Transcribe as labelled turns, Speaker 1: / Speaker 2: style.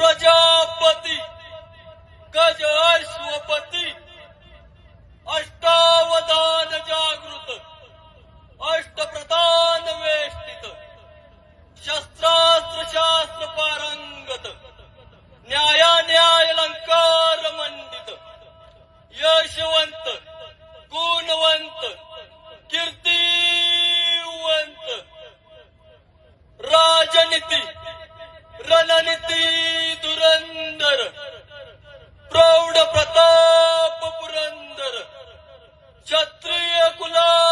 Speaker 1: प्रजापती गज गजश्वपती अष्टावधान जागृत अष्टप्रधान वेष्टित शस्त्रास्त्र शास्त्र पारंगत न्यायान्यायलंकार मंडित यशवंत गुणवंत कीर्तिवंत राजनीती रणनीती पुरंदर. प्रौढ प्रताप पुरंदर. क्षत्रिय कुला